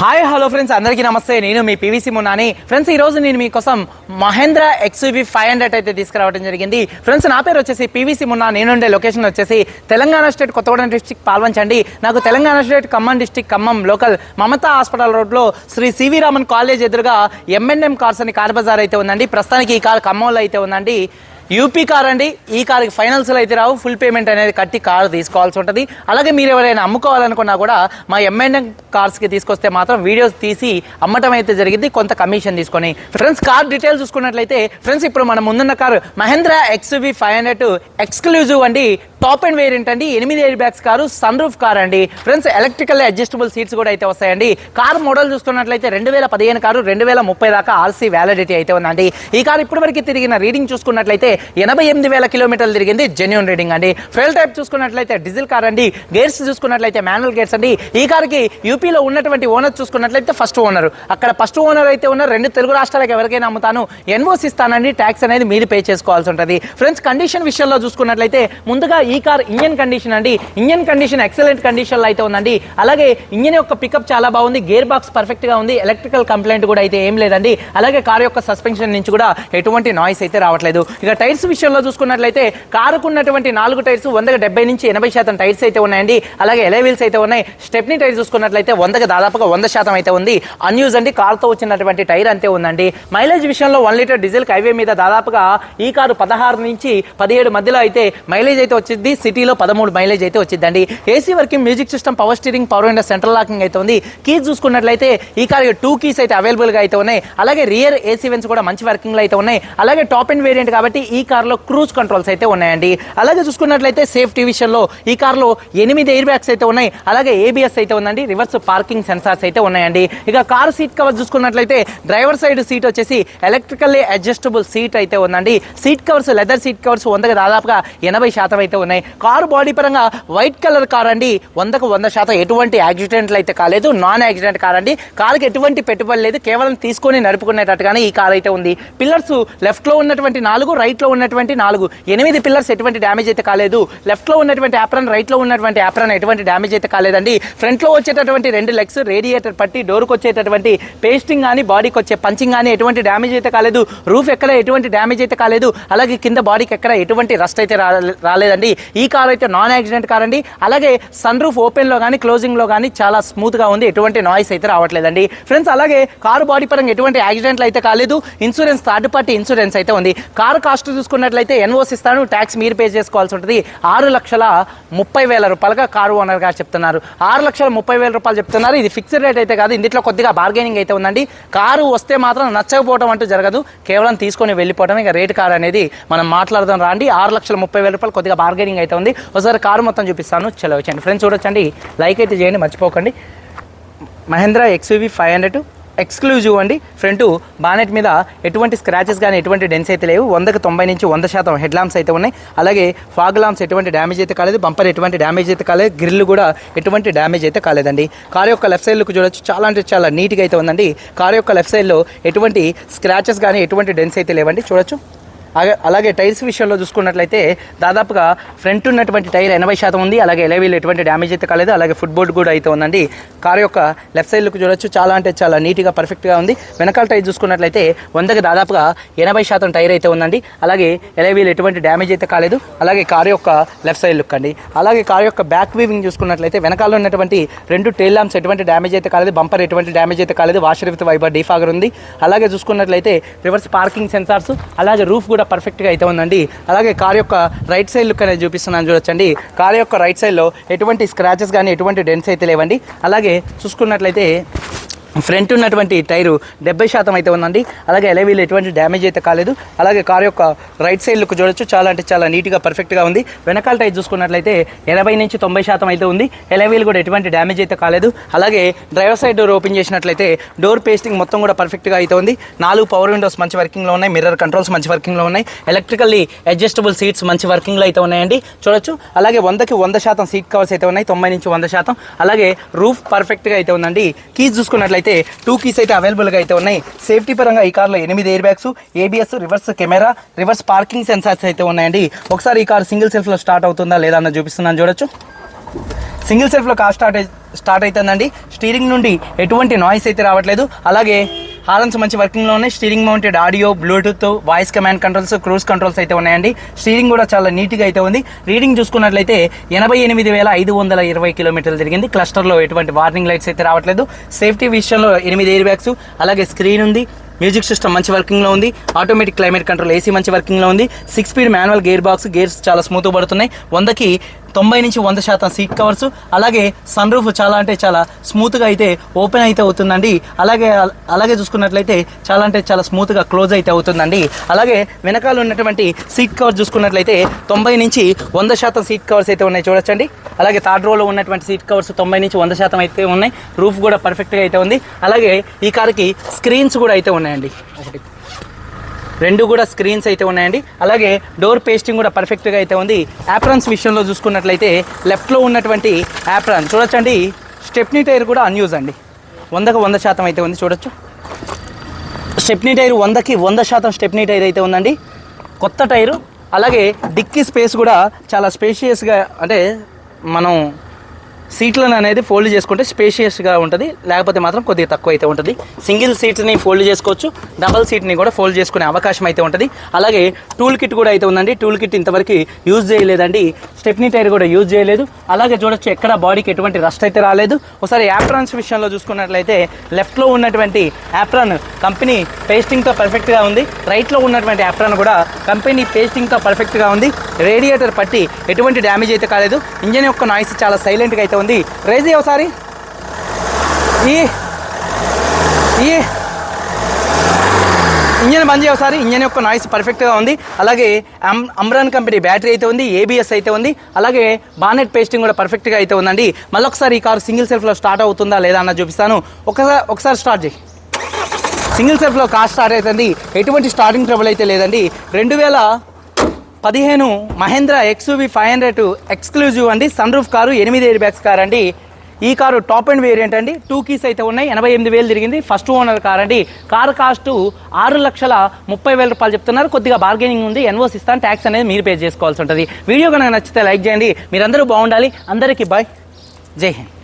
Hi hello friends అందరికీ నమస్తే. నేను మీ పీవీసీ మున్నాని ఫ్రెండ్స్ ఈరోజు నేను మీకోసం మహేంద్ర ఎక్స్యూవీ ఫైవ్ హండ్రెడ్ అయితే తీసుకురావడం జరిగింది. ఫ్రెండ్స్ నా పేరు వచ్చేసి పీవీసీ మున్నా నేనుండే లొకేషన్ వచ్చేసి తెలంగాణ స్టేట్ కొత్తగూడెం డిస్టిక్ పాల్వంచండి నాకు Telangana state Khammam district Khammam local Mamata hospital రోడ్లో శ్రీ సివి రామన్ కాలేజ్ ఎదురుగా ఎంఎన్ఎం కార్స్ అని కార్ బజార్ అయితే ఉందండి. ప్రస్తుతానికి ఈ కార్ ఖమ్మంలో అయితే ఉందండి. యూపీ కార్ అండి. ఈ కార్కి ఫైనల్స్లో అయితే రావు. ఫుల్ పేమెంట్ అనేది కట్టి కార్ తీసుకోవాల్సి ఉంటుంది. అలాగే మీరు ఎవరైనా అమ్ముకోవాలనుకున్నా కూడా మా ఎంఎన్ఎం కార్స్కి తీసుకొస్తే మాత్రం వీడియోస్ తీసి అమ్మటం అయితే జరిగింది. కొంత కమిషన్ తీసుకొని. ఫ్రెండ్స్ కార్ డీటెయిల్స్ చూసుకున్నట్లయితే ఫ్రెండ్స్ ఇప్పుడు మనం ముందున్న car Mahindra XUV five hundred exclusive అండి. టాప్ అండ్ వేరియంట్ అండి ఎనిమిది air bags car sunroof car అండి. ఫ్రెండ్స్ ఎలక్ట్రికల్ అడ్జస్టబుల్ సీట్స్ కూడా అయితే వస్తాయండి. కార్ మోడల్ చూసుకున్నట్లయితే రెండు వేల పదిహేను కారు రెండు వేల ముప్పై దాకా ఆర్సీ వ్యాలిడిటీ అయితే ఉందండి. ఈ కార్ ఇప్పటివరకు తిరిగిన రీడింగ్ చూసుకున్నట్లయితే ఎనభై ఎనిమిది వేల కిలోమీటర్లు తిరిగింది జెన్యున్ రీడింగ్ అండి. ఫ్యూల్ టైప్ చూసుకున్నట్లయితే డీజిల్ కార్ అండి. గేర్స్ చూసుకున్నట్లయితే మాన్యువల్ గేర్స్ అండి. ఈ కార్కి యూపీలో ఉన్నటువంటి ఓనర్ చూసుకున్నట్లయితే ఫస్ట్ ఓనర్ అక్కడ ఫస్ట్ ఓనర్ అయితే ఉన్నారు రెండు తెలుగు రాష్ట్రాలకు ఎవరికైనా అమ్ముతాను ఎన్ఓసి ఇస్తానండి ట్యాక్స్ అనేది మీరు పే చేసుకోవాల్సి ఉంటుంది. ఫ్రెండ్స్ కండిషన్ విషయంలో చూసుకున్నట్లయితే ముందుగా ఈ ఈ కార్ ఇంజన్ కండిషన్ అండి. ఇంజన్ కండిషన్ ఎక్సలెంట్ కండిషన్లో అయితే ఉందండి. అలాగే ఇంజన్ యొక్క పికప్ చాలా బాగుంది. గేర్ బాక్స్ పర్ఫెక్ట్గా ఉంది. ఎలక్ట్రికల్ కంప్లైంట్ కూడా అయితే ఏం లేదండి. అలాగే కార్ యొక్క సస్పెన్షన్ నుంచి కూడా ఎటువంటి నాయిస్ అయితే రావట్లేదు. ఇక టైర్స్ విషయంలో చూసుకున్నట్లయితే కారుకు ఉన్నటువంటి నాలుగు టైర్స్ వందకు డెబ్బై నుంచి ఎనభై శాతం టైర్స్ అయితే ఉన్నాయండి. అలాగే ఎలవీల్స్ అయితే ఉన్నాయి. స్టెప్నీ టైర్ చూసుకున్నట్లయితే వందకు దాదాపుగా వంద శాతం అయితే ఉంది. అన్యూజ్ అండి. కార్తో వచ్చినటువంటి టైర్ అంతే ఉందండి. మైలేజ్ విషయంలో వన్ లీటర్ డీజిల్ హైవే మీద దాదాపుగా ఈ కారు పదహారు నుంచి పదిహేడు మధ్యలో అయితే మైలేజ్ అయితే వచ్చింది. సిటీలో పదమూడు మైలేజ్ అయితే వచ్చిందండి. AC working music system power steering power and central locking అయితే ఉంది. కీస్ చూసుకున్నట్లయితే ఈ కార్ టూ కీస్ అయితే అవైలబుల్గా అయితే ఉన్నాయి. అలాగే రియర్ ఏసీ వెన్స్ కూడా మంచి వర్కింగ్లో అయితే ఉన్నాయి. అలాగే టాప్ అండ్ వేరియంట్ కాబట్టి ఈ కార్లో క్రూజ్ కంట్రోల్స్ అయితే ఉన్నాయండి. అలాగే చూసుకున్నట్లయితే సేఫ్టీ విషయంలో ఈ కార్లో ఎనిమిది ఎయిర్ బ్యాగ్స్ అయితే ఉన్నాయి. అలాగే ఏబిఎస్ అయితే ఉందండి. రివర్స్ పార్కింగ్ సెన్సార్స్ అయితే ఉన్నాయండి. ఇక కార్ సీట్ కవర్ చూసుకున్నట్లయితే డ్రైవర్ సైడ్ సీట్ వచ్చేసి ఎలక్ట్రికల్లీ అడ్జస్టబుల్ సీట్ అయితే ఉందండి. Seat covers leather seat covers వందకు దాదాపుగా ఎనభై శాతం అయితే ఉన్నాయి కారు బాడీ పరంగా వైట్ కలర్ కార్ అండి. వందకు వంద శాతం ఎటువంటి యాక్సిడెంట్లు అయితే కాలేదు. నాన్ యాక్సిడెంట్ కార్ అండి. కారుకి ఎటువంటి పెట్టుబడి లేదు. కేవలం తీసుకొని నడుపుకునేటట్టుగానే ఈ కార్ అయితే ఉంది. పిల్లర్స్ లెఫ్ట్లో ఉన్నటువంటి నాలుగు రైట్లో ఉన్నటువంటి నాలుగు. ఎనిమిది పిల్లర్స్ ఎటువంటి డ్యామేజ్ అయితే కాలేదు. లెఫ్ట్లో ఉన్నటువంటి యాప్రన్ రైట్లో ఉన్నటువంటి యాప్రన్ ఎటువంటి డ్యామేజ్ అయితే కాలేదండి. ఫ్రంట్లో వచ్చేటటువంటి రెండు లెగ్స్ రేడియేటర్ పట్టి డోర్కి వచ్చేటటువంటి పేస్టింగ్ కానీ బాడీకి వచ్చే పంచింగ్ కానీ ఎటువంటి డ్యామేజ్ అయితే కాలేదు. రూఫ్ ఎక్కడ ఎటువంటి డ్యామేజ్ అయితే కాలేదు. అలాగే కింద బాడీకి ఎక్కడ ఎటువంటి రస్ట్ అయితే రాలేదండి. ఈ కార్ అయితే నాన్ యాక్సిడెంట్ కార్ అండి. అలాగే సన్ రూఫ్ ఓపెన్లో కానీ క్లోజింగ్లో కానీ చాలా స్మూత్గా ఉంది. ఎటువంటి నాయిస్ అయితే రావట్లేదండి. ఫ్రెండ్స్ అలాగే కారు బాడీ పరంగా ఎటువంటి యాక్సిడెంట్లు అయితే కాలేదు. ఇన్సూరెన్స్ థర్డ్ పార్టీ ఇన్సూరెన్స్ అయితే ఉంది. కారు కాస్ట్ చూసుకున్నట్లయితే ఎన్ఓస్ ఇస్తాను. ట్యాక్స్ మీరు పే చేసుకోవాల్సి ఉంటుంది. ఆరు లక్షల ముప్పై వేల రూపాయలుగా కారు ఓనర్ గారు చెప్తున్నారు. ఆరు లక్షల ముప్పై వేల రూపాయలు చెప్తున్నారు. ఇది ఫిక్స్డ్ రేట్ అయితే కాదు. ఇందులో కొద్దిగా బార్గెనింగ్ అయితే ఉందండి. కారు వస్తే మాత్రం నచ్చకపోవడం అంటూ జరగదు. కేవలం తీసుకొని వెళ్ళిపోవడం ఇక రేట్ కార్ అనేది మనం మాట్లాడదాం. రాండి. ఆరు లక్షల ముప్పై వేల రూపాయలు కొద్దిగా బార్గెనింగ్ అయితే ఉంది. ఒకసారి కారు మొత్తం చూపిస్తాను. చలో వచ్చండి ఫ్రెండ్స్ చూడొచ్చండి. లైక్ అయితే చేయండి మర్చిపోకండి. Mahindra XUV five hundred exclusive అండి. ఫ్రంట్ బానెట్ మీద ఎటువంటి స్క్రాచెస్ కానీ ఎటువంటి డెన్స్ అయితే లేవు. వందకు తొంభై నుంచి వంద శాతం హెడ్ లాంప్స్ అయితే ఉన్నాయి. అలాగే ఫాగ్ లాంప్స్ ఎటువంటి డ్యామేజ్ అయితే కాలేదు. బంపర్ ఎటువంటి డ్యామేజ్ అయితే కాలేదు. గ్రిల్ కూడా ఎటువంటి డ్యామేజ్ అయితే కాలేదండి. కార్ యొక్క లెఫ్ట్ సైడ్ లుక్ చూడొచ్చు. చాలా అంటే చాలా నీట్గా అయితే ఉందండి. కార్ యొక్క లెఫ్ట్ సైడ్లో ఎటువంటి స్క్రాచెస్ కానీ ఎటువంటి డెన్స్ అయితే లేవండి. చూడొచ్చు. అలాగే అలాగే టైర్స్ విషయంలో చూసుకున్నట్లయితే దాదాపుగా ఫ్రంట్ ఉన్నటువంటి టైర్ ఎనభై శాతం ఉంది. అలాగే ఎలవీలు ఎటువంటి డ్యామేజ్ అయితే కాలేదు. అలాగే ఫుట్ బోర్డ్ కూడా అయితే ఉందండి. కార్ యొక్క లెఫ్ట్ సైడ్ లుక్ చూడొచ్చు. చాలా అంటే చాలా నీట్గా పర్ఫెక్ట్గా ఉంది. వెనకాల టైర్ చూసుకున్నట్లయితే వందకి దాదాపుగా ఎనభై శాతం టైర్ అయితే ఉందండి. అలాగే ఎలవీలు ఎటువంటి డ్యామేజ్ అయితే కాలేదు. అలాగే కార్ యొక్క లెఫ్ట్ సైడ్ లుక్ అండి. అలాగే కార్ యొక్క బ్యాక్ వీవింగ్ చూసుకున్నట్లయితే వెనకాల ఉన్నటువంటి రెండు టైల్ ల్యాంప్స్ ఎటువంటి డ్యామేజ్ అయితే కాలేదు. బంపర్ ఎటువంటి డ్యామేజ్ అయితే కాలేదు. వాషర్ విత్ వైబర్ డీఫాగర్ ఉంది. అలాగే చూసుకున్నట్లయితే రివర్స్ పార్కింగ్ సెన్సార్స్ అలాగే రూఫ్ కూడా పర్ఫెక్ట్గా అయితే ఉందండి. అలాగే కార్ యొక్క రైట్ సైడ్ లుక్ అనేది చూపిస్తున్నాను చూడొచ్చండి. కార్ యొక్క రైట్ సైడ్లో ఎటువంటి స్క్రాచెస్ కానీ ఎటువంటి డెన్స్ అయితే లేవండి. అలాగే చూసుకున్నట్లయితే ఫ్రంట్ ఉన్నటువంటి టైరు డెబ్బై శాతం అయితే ఉందండి. అలాగే ఎలవీలు ఎటువంటి డ్యామేజ్ అయితే కాలేదు. అలాగే కార్ యొక్క రైట్ సైడ్ లుక్ చూడొచ్చు. చాలా అంటే చాలా నీట్గా పర్ఫెక్ట్గా ఉంది. వెనకాల టైర్ చూసుకున్నట్లయితే ఎనభై నుంచి తొంభై శాతం అయితే ఉంది. ఎలవీలు కూడా ఎటువంటి డ్యామేజ్ అయితే కాలేదు. అలాగే డ్రైవర్ సైడ్ డోర్ ఓపెన్ చేసినట్లయితే డోర్ పేస్టింగ్ మొత్తం కూడా పర్ఫెక్ట్గా అయితే ఉంది. నాలుగు పవర్ విండోస్ మంచి వర్కింగ్లో ఉన్నాయి. మిర్రర్ కంట్రోల్స్ మంచి వర్కింగ్లో ఉన్నాయి. ఎలక్ట్రికల్లీ అడ్జస్టబుల్ సీట్స్ మంచి వర్కింగ్లో అయితే ఉన్నాయండి. చూడొచ్చు. అలాగే వందకి వంద శాతం సీట్ కవర్స్ అయితే ఉన్నాయి. తొంభై నుంచి వంద శాతం. అలాగే రూఫ్ పర్ఫెక్ట్గా అయితే ఉందండి. కీస్ చూసుకున్నట్లయితే అయితే టూ కీస్ అయితే అవైలబుల్గా అయితే ఉన్నాయి. సేఫ్టీ పరంగా ఈ కార్లో ఎనిమిది airbags ABS reverse camera reverse parking sensors అయితే ఉన్నాయండి. ఒకసారి ఈ కార్ సింగిల్ సెల్ఫ్లో స్టార్ట్ అవుతుందా లేదా అన్న చూపిస్తున్నాను చూడొచ్చు. సింగిల్ సెల్ఫ్లో కార్ స్టార్ట్ స్టార్ట్ అవుతుందండి. స్టీరింగ్ నుండి ఎటువంటి నాయిస్ అయితే రావట్లేదు. అలాగే హార్న్స్ మంచి వర్కింగ్లో ఉన్నాయి. Steering mounted audio Bluetooth voice command controls cruise controls అయితే ఉన్నాయండి. స్టీరింగ్ కూడా చాలా నీట్గా అయితే ఉంది. రీడింగ్ చూసుకున్నట్లయితే ఎనభై ఎనిమిది వేల ఐదు వందల ఇరవై కిలోమీటర్లు తిరిగింది. క్లస్టర్లో ఎటువంటి వార్నింగ్ లైట్స్ అయితే రావట్లేదు. సేఫ్టీ విషయంలో ఎనిమిది ఎయిర్ బ్యాగ్స్ అలాగే స్క్రీన్ ఉంది. మ్యూజిక్ సిస్టమ్ మంచి వర్కింగ్లో ఉంది. ఆటోమేటిక్ క్లైమేట్ కంట్రోల్ ఏసీ మంచి వర్కింగ్లో ఉంది. Six speed manual gearbox gears చాలా స్మూత్ పడుతున్నాయి. వందకి తొంభై నుంచి వంద శాతం సీట్ కవర్స్. అలాగే సన్ రూఫ్ చాలా అంటే చాలా స్మూత్గా అయితే ఓపెన్ అయితే అవుతుందండి. అలాగే అలాగే చూసుకున్నట్లయితే చాలా అంటే చాలా స్మూత్గా క్లోజ్ అయితే అవుతుందండి. అలాగే వెనకాల ఉన్నటువంటి సీట్ కవర్ చూసుకున్నట్లయితే తొంభై నుంచి వంద శాతం సీట్ కవర్స్ అయితే ఉన్నాయి చూడొచ్చండి. అలాగే థర్డ్ రోలో ఉన్నటువంటి సీట్ కవర్స్ తొంభై నుంచి వంద శాతం అయితే ఉన్నాయి. రూఫ్ కూడా పర్ఫెక్ట్గా అయితే ఉంది. అలాగే ఈ కార్కి స్క్రీన్స్ కూడా అయితే ఉన్నాయండి. ఒకటి రెండు కూడా స్క్రీన్స్ అయితే ఉన్నాయండి. అలాగే డోర్ పేస్టింగ్ కూడా పర్ఫెక్ట్గా అయితే ఉంది. యాప్రాన్స్ విషయంలో చూసుకున్నట్లయితే లెఫ్ట్లో ఉన్నటువంటి యాప్రాన్ చూడొచ్చండి. స్టెప్నీ టైర్ కూడా అన్యూజ్ అండి. వందకు వంద శాతం అయితే ఉంది చూడొచ్చు. స్టెప్నీ టైర్ వందకి వంద శాతం స్టెప్నీ టైర్ అయితే ఉందండి. కొత్త టైరు అలాగే డిక్కీ స్పేస్ కూడా చాలా స్పేషియస్గా అంటే మనం సీట్లను అనేది ఫోల్డ్ చేసుకుంటే స్పేషియస్గా ఉంటుంది. లేకపోతే మాత్రం కొద్దిగా తక్కువ అయితే ఉంటుంది. సింగిల్ సీట్ని ఫోల్డ్ చేసుకోవచ్చు. డబల్ సీట్ని కూడా ఫోల్డ్ చేసుకునే అవకాశం అయితే ఉంటుంది. అలాగే టూల్ కిట్ కూడా అయితే ఉందండి. టూల్ కిట్ ఇంతవరకు యూజ్ చేయలేదండి. స్టెప్నీ టైర్ కూడా యూజ్ చేయలేదు. అలాగే చూడొచ్చు ఎక్కడ బాడీకి ఎటువంటి రస్ట్ అయితే రాలేదు. ఒకసారి యాప్రాన్స్ విషయంలో చూసుకున్నట్లయితే లెఫ్ట్లో ఉన్నటువంటి యాప్రాన్ కంపెనీ పేస్టింగ్తో పర్ఫెక్ట్గా ఉంది. రైట్లో ఉన్నటువంటి యాప్రాన్ కూడా కంపెనీ పేస్టింగ్తో పర్ఫెక్ట్గా ఉంది. రేడియేటర్ పట్టి ఎటువంటి డ్యామేజ్ అయితే కాలేదు. ఇంజన్ యొక్క నాయిస్ చాలా సైలెంట్గా అయితే ఉంది. రైజ్ ఒకసారి. ఈ ఈ. ఇంజన్ బంద్ చేయ ఒకసారి. ఇంజన్ యొక్క నాయిస్ పర్ఫెక్ట్గా ఉంది. అలాగే అమ్రాన్ కంపెనీ బ్యాటరీ అయితే ఉంది ఏబిఎస్ అయితే ఉంది. అలాగే బానెట్ పేస్టింగ్ కూడా పర్ఫెక్ట్గా అయితే ఉందండి. మళ్ళీ ఒకసారి ఈ కారు సింగిల్ సెల్ఫ్లో స్టార్ట్ అవుతుందా లేదా అన్న చూపిస్తాను. ఒకసారి ఒకసారి స్టార్ట్ చేయి. సింగిల్ సెల్ఫ్లో కార్ స్టార్ట్ అవుతుంది. ఎటువంటి స్టార్టింగ్ ట్రబుల్ అయితే లేదండి. రెండు వేల పదిహేను Mahindra XUV five hundred exclusive అండి. సన్ రూఫ్ కారు ఎనిమిది ఎయిర్ బ్యాగ్స్ కార్ అండి. ఈ కారు టాప్ అండ్ వేరియంట్ అండి. టూ కీస్ అయితే ఉన్నాయి ఎనభై ఎనిమిది వేలు తిరిగింది. ఫస్ట్ ఓనర్ కార్ అండి. కారు కాస్ట్ ఆరు లక్షల ముప్పై వేల రూపాయలు చెప్తున్నారు. కొద్దిగా బార్గెనింగ్ ఉంది. ఎన్ఓస్ ఇస్తాను. ట్యాక్స్ అనేది మీరు పే చేసుకోవాల్సి ఉంటుంది. వీడియో కనుక నచ్చితే లైక్ చేయండి. మీరందరూ బాగుండాలి. అందరికీ బాయ్. జై హింద్.